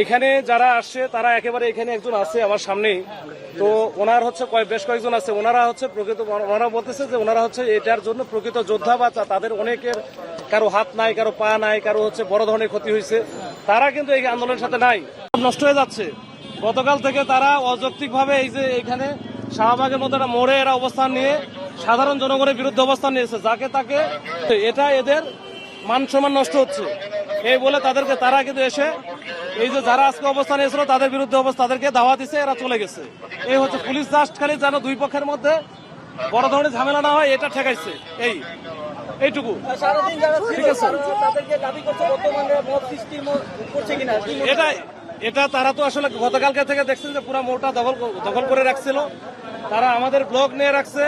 এখানে যারা আসছে, তারা একেবারে এখানে একজন আছে আমার সামনেই। তো ওনার হচ্ছে বেশ কয়েকজন আছে। ওনারা হচ্ছে প্রকৃত ওনারা বলতেছে যে ওনারা হচ্ছে এটার জন্য প্রকৃত যোদ্ধা বা তাদের অনেকের কারও হাত নাই, কারও পা নাই, কারও হচ্ছে বড় ধরনের ক্ষতি হয়েছে। তারা কিন্তু এই আন্দোলনের সাথে নাই। নষ্ট হয়ে যাচ্ছে। গতকাল থেকে তারা অযৌক্তিকভাবে এই যে এখানে শাহবাগের মধ্যে একটা মোড়ে এরা অবস্থান নিয়ে সাধারণ জনগণের বিরুদ্ধে অবস্থান নিয়েছে। যাকে তাকে এটা এদের মান সম্মান নষ্ট হচ্ছে। এই বলে তাদেরকে তারা কিন্তু এসে এই যে যারা আজকে অবস্থান নিয়েছিল তাদের বিরুদ্ধে অবস্থা তাদেরকে দাওয়া দিছে এরা চলে গেছে। এই হচ্ছে পুলিশ জাস্ট খালি যেন দুই পক্ষের মধ্যে বড় ধরনের ঝামেলা না হয় এটা ঠেকাইছে। এই এইটুকু। ঠিক আছে। এটা এটা তারা তো আসলে গতকালকে থেকে দেখছেন যে পুরো মোটা দখল দখল করে রাখছিল। তারা আমাদের ব্লক নিয়ে রাখছে।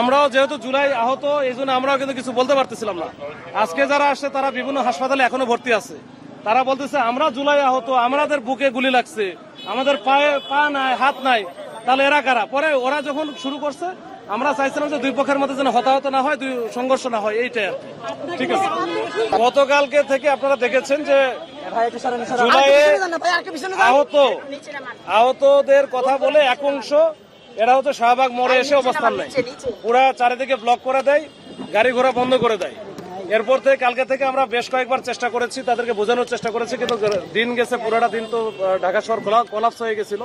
আমরাও যেহেতু জুলাই আহত এই জন্য আমরাও কিন্তু কিছু বলতে পারতেছিলাম না। আজকে যারা আসছে তারা বিভিন্ন হাসপাতালে এখনও ভর্তি আছে। তারা বলতেছে আমরা জুলাই আহত আমাদের বুকে গুলি লাগছে আমাদের পায়ে পা নাই হাত নাই তাহলে এরা কারা? পরে ওরা যখন শুরু করছে আমরা চাইছিলাম যে দুই পক্ষের মধ্যে যেন হতাহত না হয় দুই সংঘর্ষ না হয় এইটাই আর ঠিক আছে? গতকালকে থেকে আপনারা দেখেছেন যে জুলাইয়ে আহত আহতদের কথা বলে এক অংশ এরা হচ্ছে শাহবাগ মোড়ে এসে অবস্থান নেয়। পুরা চারিদিকে ব্লক করে দেয় গাড়ি ঘোড়া বন্ধ করে দেয়। এরপর থেকে, কালকে থেকে আমরা বেশ কয়েকবার চেষ্টা করেছি, তাদেরকে বোঝানোর চেষ্টা করেছি, কিন্তু দিন গেছে, পুরোটা দিন তো ঢাকা শহর খোলা কলাপস হয়ে গেছিল।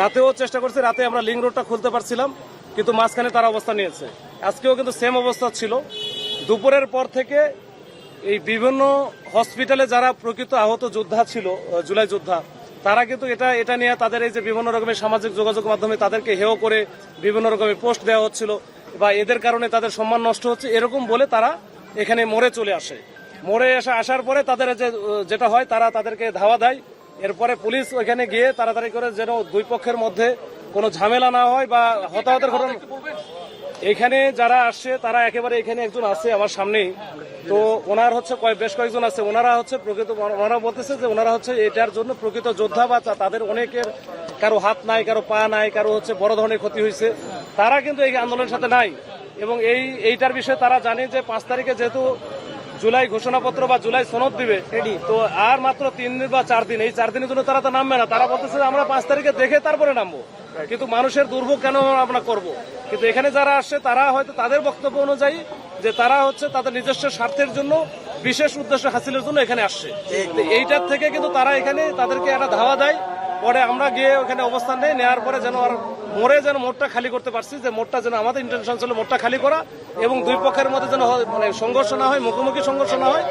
রাতেও চেষ্টা করছি, রাতে আমরা লিঙ্ক রোডটা খুলতে পারছিলাম, কিন্তু মাঝখানে তারা অবস্থা নিয়েছে। আজকেও কিন্তু সেম অবস্থা ছিল। দুপুরের পর থেকে এই বিভিন্ন হসপিটালে যারা প্রকৃত আহত যোদ্ধা ছিল জুলাই যোদ্ধা, তারা কিন্তু এটা এটা নিয়ে তাদের এই যে বিভিন্ন রকমের সামাজিক যোগাযোগ মাধ্যমে তাদেরকে হেয় করে বিভিন্ন রকমের পোস্ট দেওয়া হচ্ছিল, বা এদের কারণে তাদের সম্মান নষ্ট হচ্ছে, এরকম বলে তারা এখানে মরে চলে আসে। মরে এসে আসার পরে তাদের যে যেটা হয় তারা তাদেরকে ধাওয়া দেয়। এরপরে পুলিশ ওইখানে গিয়ে তাড়াতাড়ি করে যেন দুই পক্ষের মধ্যে কোনো ঝামেলা না হয় বা হতাহতের ঘটনা এখানে যারা আসছে তারা একেবারে এখানে একজন আছে আমার সামনেই। তো ওনার হচ্ছে বেশ কয়েকজন আছে। ওনারা হচ্ছে প্রকৃত ওনারা বলতেছে যে ওনারা হচ্ছে এটার জন্য প্রকৃত যোদ্ধা বা তাদের অনেকের কারও হাত নাই কারও পা নাই কারও হচ্ছে বড় ধরনের ক্ষতি হয়েছে তারা কিন্তু এই আন্দোলনের সাথে নাই। এবং এই এইটার বিষয়ে তারা জানে যে পাঁচ তারিখে যেহেতু জুলাই ঘোষণাপত্র বা জুলাই সনদ দিবে তো আর মাত্র তিন দিন বা চার দিন এই চার দিনের জন্য তারা তো নামবে না। তারা বলতেছে আমরা পাঁচ তারিখে দেখে তারপরে নামবো। কিন্তু মানুষের দুর্ভোগ কেন আমরা করব? কিন্তু এখানে যারা আসছে তারা হয়তো তাদের বক্তব্য অনুযায়ী যে তারা হচ্ছে তাদের নিজস্ব স্বার্থের জন্য বিশেষ উদ্দেশ্য হাসিলের জন্য এখানে আসছে। এইটার থেকে কিন্তু তারা এখানে তাদেরকে একটা ধাওয়া দেয়। পরে আমরা গিয়ে ওখানে অবস্থান নেই নেওয়ার পরে যেন আর মোড়ে যেন মোড়টা খালি করতে পারছি যে মোড়টা যেন আমাদের ইন্টেনশন ছিল মোড়টা খালি করা এবং দুই পক্ষের মধ্যে যেন মানে সংঘর্ষ না হয় মুখোমুখি সংঘর্ষ না হয়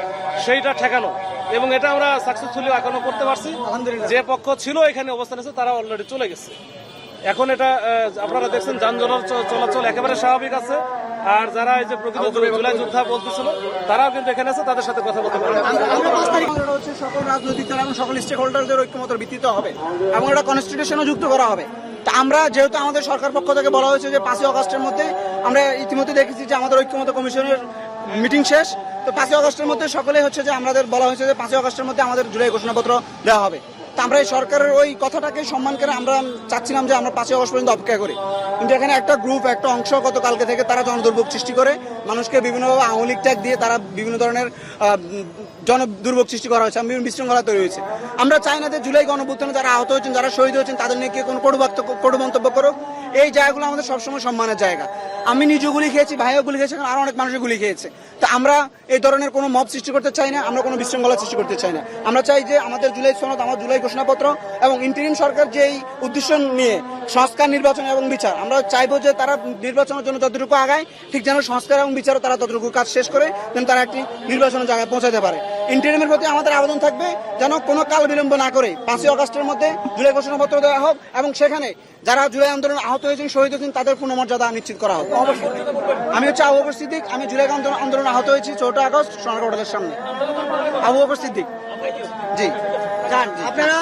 সেইটা ঠেকানো। এবং এটা আমরা সাকসেসফুলি এখনও করতে পারছি। যে পক্ষ ছিল এখানে অবস্থান আছে তারা অলরেডি চলে গেছে। এখন এটা আপনারা দেখছেন যানজট চলাচল একেবারে স্বাভাবিক আছে। আর যারা এই যে প্রকৃত জুলাই যোদ্ধা বলতেছিল তারাও কিন্তু এখানে আছে তাদের সাথে কথা বলতে এটা হচ্ছে সকল রাজনৈতিক দল এবং সকল স্টেক হোল্ডারদের ঐক্যমতের ভিত্তিতে হবে এবং এটা কনস্টিটিউশনও যুক্ত করা হবে। তা আমরা যেহেতু আমাদের সরকার পক্ষ থেকে বলা হয়েছে যে পাঁচই অগস্টের মধ্যে আমরা ইতিমধ্যে দেখেছি যে আমাদের ঐক্যমত কমিশনের মিটিং শেষ। তো পাঁচই অগস্টের মধ্যে সকলে হচ্ছে যে আমাদের বলা হয়েছে যে পাঁচই অগস্টের মধ্যে আমাদের জুলাই ঘোষণাপত্র দেওয়া হবে। তা আমরা এই সরকারের ওই কথাটাকে সম্মান করে আমরা চাচ্ছিলাম যে আমরা পাঁচই অগস্ট পর্যন্ত অপেক্ষা করি। কিন্তু এখানে একটা গ্রুপ একটা অংশ গতকালকে থেকে তারা জনদুর্ভোগ সৃষ্টি করে। মানুষকে বিভিন্নভাবে লীগ ট্যাগ দিয়ে তারা বিভিন্ন ধরনের জনদুর্ভোগ জন দুর্ভোগ সৃষ্টি করা হয়েছে, বিভিন্ন বিশৃঙ্খলা তৈরি হয়েছে। আমরা চাই না যে জুলাই গণভুত্থানে যারা আহত হয়েছেন, যারা শহীদ হয়েছেন, তাদের নিয়ে কেউ কোনো কটু মন্তব্য করুক। এই জায়গাগুলো আমাদের সবসময় সম্মানের জায়গা। আমি নিজে গুলি খেয়েছি, ভাইও গুলি খেয়েছি, আরও অনেক মানুষের গুলি খেয়েছে। তো আমরা এই ধরনের কোনো মব সৃষ্টি করতে চাই না, আমরা কোনো বিশৃঙ্খলা সৃষ্টি করতে চাই না। আমরা চাই যে আমাদের জুলাই সনদ, আমার জুলাই ঘোষণাপত্র এবং ইন্টারিম সরকার যেই উদ্দেশ্য নিয়ে সংস্কার, নির্বাচন এবং বিচার, আমরা চাইব যে তারা নির্বাচনের জন্য যতটুকু আগায়, ঠিক যেন সংস্কার এবং বিচারও তারা ততটুকু কাজ শেষ করে, যেন তারা একটি নির্বাচনের জায়গায় পৌঁছাতে পারে। ইন্টারিমের প্রতি আমাদের আবেদন থাকবে যেন কোনো কাল বিলম্ব না করে। পাঁচই অগাস্টের মধ্যে জুলাই ঘোষণাপত্র দেওয়া হোক এবং সেখানে যারা জুলাই আন্দোলন আহত হয়েছেন শহীদ হয়েছেন তাদের পুনর্মর্যাদা নিশ্চিত করা হোক। আমি হচ্ছে আবু সিদ্দিক আমি জুলাই আন্দোলন আন্দোলন আহত হয়েছি চৌঠা আগস্ট সোনার হোটেলের সামনে। আবু সিদ্দিক। জি। আপনারা